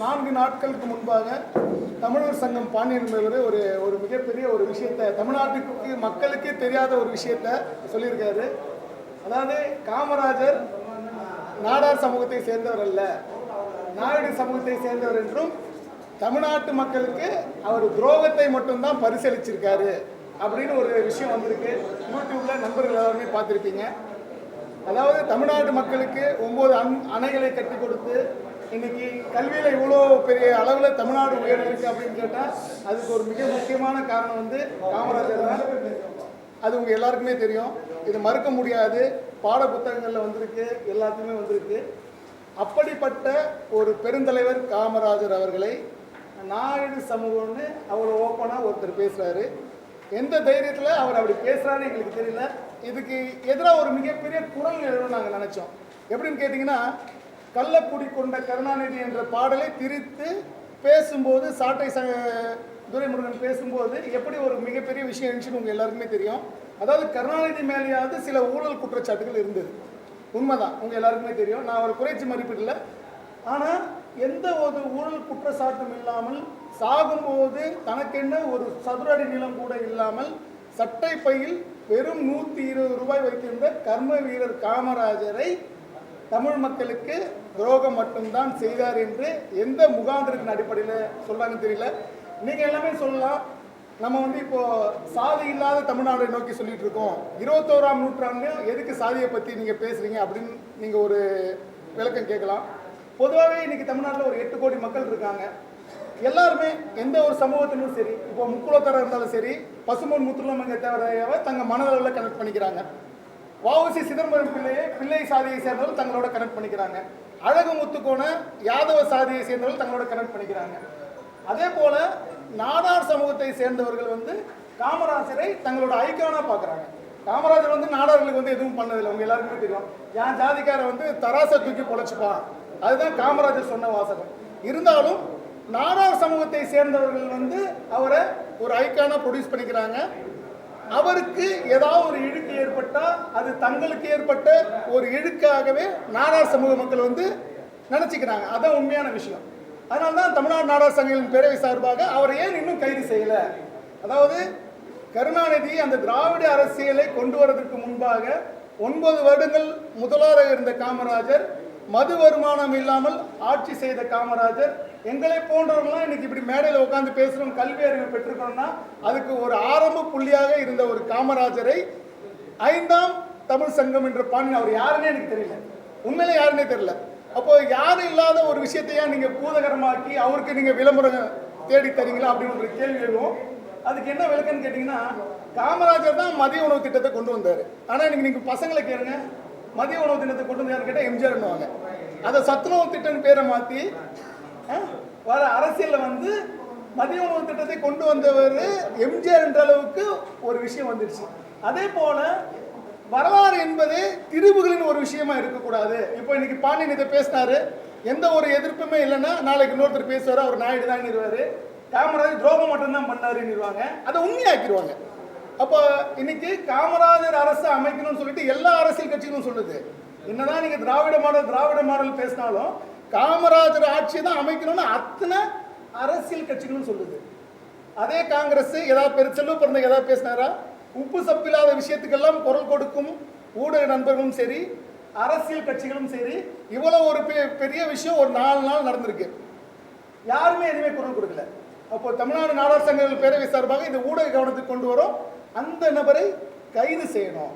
நான்கு நாட்களுக்கு முன்பாக தமிழர் சங்கம் பாண்டியன் என்பவர் ஒரு ஒரு மிகப்பெரிய ஒரு விஷயத்தை தமிழ்நாட்டுக்கு மக்களுக்கே தெரியாத ஒரு விஷயத்த சொல்லியிருக்காரு. அதாவது காமராஜர் நாடார் சமூகத்தை சேர்ந்தவர் அல்ல. நாயுடு சமூகத்தை சேர்ந்தவர் என்றும் தமிழ்நாட்டு மக்களுக்கு அவர் துரோகத்தை மட்டும்தான் பரிசளிச்சிருக்காரு அப்படின்னு ஒரு விஷயம் வந்திருக்கு. யூடியூப்ல நண்பர்கள் எல்லாருமே பார்த்துருப்பீங்க. அதாவது தமிழ்நாடு மக்களுக்கு ஒன்பது அண் அணைகளை கட்டி கொடுத்து இன்னைக்கு கல்வியில் இவ்வளோ பெரிய அளவில் தமிழ்நாடு உயர் அப்படின்னு கேட்டால் அதுக்கு ஒரு மிக முக்கியமான காரணம் வந்து காமராஜர் தான். அது உங்கள் எல்லாருக்குமே தெரியும். இது மறுக்க முடியாது. பாட புத்தகங்களில் வந்திருக்கு. எல்லாத்துக்குமே வந்திருக்கு. அப்படிப்பட்ட ஒரு பெருந்தலைவர் காமராஜர் அவர்களை நாயுடு சமூகம்னு அவர் ஓப்பனாக ஒருத்தர் பேசுகிறாரு எந்த தைரியத்தில் அவர் அப்படி பேசுகிறான்னு எங்களுக்கு தெரியல. இதுக்கு எதிராக ஒரு மிகப்பெரிய குரல் எழுதணும்னு நாங்கள் நினச்சோம். எப்படின்னு கேட்டிங்கன்னா கள்ளக்குடி கொண்ட கருணாநிதி என்ற பாடலை திரித்து பேசும்போது சாட்டை ச துரைமுருகன் பேசும்போது எப்படி ஒரு மிகப்பெரிய விஷயம் இருந்துச்சுன்னு உங்கள் எல்லாருக்குமே தெரியும். அதாவது கருணாநிதி மேலேயாவது சில ஊழல் குற்றச்சாட்டுகள் இருந்தது. உண்மைதான் உங்கள் எல்லாருக்குமே தெரியும். நான் ஒரு குறைச்சி மதிப்பிடல. ஆனால் எந்த ஒரு ஊழல் குற்றச்சாட்டும் இல்லாமல் சாகும்போது தனக்கென்ன ஒரு சதுரடி நிலம் கூட இல்லாமல் சட்டை பையில் வெறும் நூற்றி இருபது ரூபாய் வைத்திருந்த கர்ம வீரர் காமராஜரை தமிழ் மக்களுக்கு துரோகம் மட்டும்தான் செய்தார் என்று எந்த முகாந்திரத்தின் அடிப்படையில் சொல்கிறாங்கன்னு தெரியல. நீங்கள் எல்லாமே சொல்லலாம். நம்ம வந்து இப்போ சாதி இல்லாத தமிழ்நாடை நோக்கி சொல்லிட்டு இருக்கோம். இருபத்தோராம் நூற்றாண்டு எதுக்கு சாதியை பற்றி நீங்கள் பேசுகிறீங்க அப்படின்னு நீங்கள் ஒரு விளக்கம் கேட்கலாம். பொதுவாகவே இன்னைக்கு தமிழ்நாட்டில் ஒரு எட்டு கோடி மக்கள் இருக்காங்க. எல்லாருமே எந்த ஒரு சமூகத்திலும் சரி இப்போ முக்குளத்தரம் இருந்தாலும் சரி பசுமன் முத்துலமங்க தேவரையாவை தங்கள் மனதளவில் கனெக்ட் பண்ணிக்கிறாங்க. வஉசி சிதம்பரம் பிள்ளையை பிள்ளை சாதியை சேர்ந்தவர்கள் தங்களோட கனெக்ட் பண்ணிக்கிறாங்க. அழகு முத்துக்கோண யாதவ சாதியை சேர்ந்தவர்கள் தங்களோட கனெக்ட் பண்ணிக்கிறாங்க. அதே போல நாடார் சமூகத்தை சேர்ந்தவர்கள் வந்து காமராஜரை தங்களோட ஐக்கானா பார்க்குறாங்க. காமராஜர் வந்து நாடார்களுக்கு வந்து எதுவும் பண்ணதில்லை. உங்க எல்லாருக்குமே தெரியும். என் ஜாதிக்கார வந்து தராசை தூக்கி பொழைச்சுப்பான் அதுதான் காமராஜர் சொன்ன வாசகம். இருந்தாலும் நாடார் சமூகத்தை சேர்ந்தவர்கள் வந்து அவரை ஒரு ஐக்கானா ப்ரொடியூஸ் பண்ணிக்கிறாங்க. அவருக்கு ஏதாவது ஒரு இழுக்கு ஏற்பட்டால் அது தங்களுக்கு ஏற்பட்ட ஒரு இழுக்காகவே நாடார் சமூக மக்கள் வந்து நினச்சிக்கிறாங்க. அதான் உண்மையான விஷயம். அதனால தான் தமிழ்நாடு நாடார் சங்கங்களின் பேரவை சார்பாக அவர் ஏன் இன்னும் கைது செய்யலை? அதாவது கருணாநிதி அந்த திராவிட அரசியலை கொண்டு வரதற்கு முன்பாக ஒன்பது வருடங்கள் முதல்வராக இருந்த காமராஜர் மது வருமானம் இல்லாமல் ஆட்சி செய்த காமராஜர். எங்களை போன்றவங்களாம் இன்னைக்கு இப்படி மேடையில் உட்காந்து பேசுகிறோம் கல்வி அறிவு பெற்றுக்கணும்னா அதுக்கு ஒரு ஆரம்ப புள்ளியாக இருந்த ஒரு காமராஜரை ஐந்தாம் தமிழ் சங்கம் என்ற பாணி அவர் யாருன்னே எனக்கு தெரியல. உண்மையில யாருன்னே தெரியல. அப்போ யாரும் இல்லாத ஒரு விஷயத்தையா நீங்க பூதகரமாக்கி அவருக்கு நீங்க விளம்பரம் தேடி தரீங்களா அப்படின்னு ஒரு கேள்வி எழுவோம். அதுக்கு என்ன விளக்கம்னு கேட்டிங்கன்னா காமராஜர் தான் மதிய உணவு திட்டத்தை கொண்டு வந்தார். ஆனால் இன்னைக்கு நீங்க பசங்களை கேளுங்க. மதிய உணவு திட்டத்தை கொண்டு வந்து கேட்டால் எம்ஜிஆர்னுவாங்க அதை சத்துணவு திட்டம் பேரை மாற்றி வர அரசியலில் வந்து மதிய உணவு திட்டத்தை கொண்டு வந்தவர் எம்ஜிஆர் என்ற அளவுக்கு ஒரு விஷயம் வந்துருச்சு. அதே போல வரலாறு என்பது திரிவுகளின் ஒரு விஷயமா இருக்கக்கூடாது. இப்போ இன்னைக்கு பாண்டியன் இதை பேசினாரு. எந்த ஒரு எதிர்ப்புமே இல்லைன்னா நாளைக்கு இன்னொருத்தர் பேசுவார் அவர் நாயுடு தான் நிறுவாரு காமராஜர் துரோகம் மட்டும்தான் பண்ணாருன்னு அதை உண்மையாக்கிடுவாங்க. அப்போ இன்னைக்கு காமராஜர் அரசு அமைக்கணும்னு சொல்லிட்டு எல்லா அரசியல் கட்சிகளும் சொல்லுது. என்னதான் நீங்க திராவிட மாடல் திராவிட மாடல் பேசினாலும் காமராஜர் ஆட்சி தான் அமைக்கணும்னு அத்தனை அரசியல் கட்சிகளும் சொல்லுது. அதே காங்கிரஸ் ஏதாவது பெரு செல்வ பிறந்த ஏதாவது பேசினாரா? உப்பு சப்பில்லாத விஷயத்துக்கெல்லாம் குரல் கொடுக்கும் ஊடக நண்பர்களும் சரி அரசியல் கட்சிகளும் சரி இவ்வளவு ஒரு பெ- பெரிய விஷயம் ஒரு நாலு நாள் நடந்திருக்கு. யாருமே எதுவுமே குரல் கொடுக்கல. அப்போ தமிழ்நாடு நாடார் சங்கங்கள் பேரவை சார்பாக இந்த ஊடக கவனத்துக்கு கொண்டு வரோம். அந்த நபரை கைது செய்யணும்.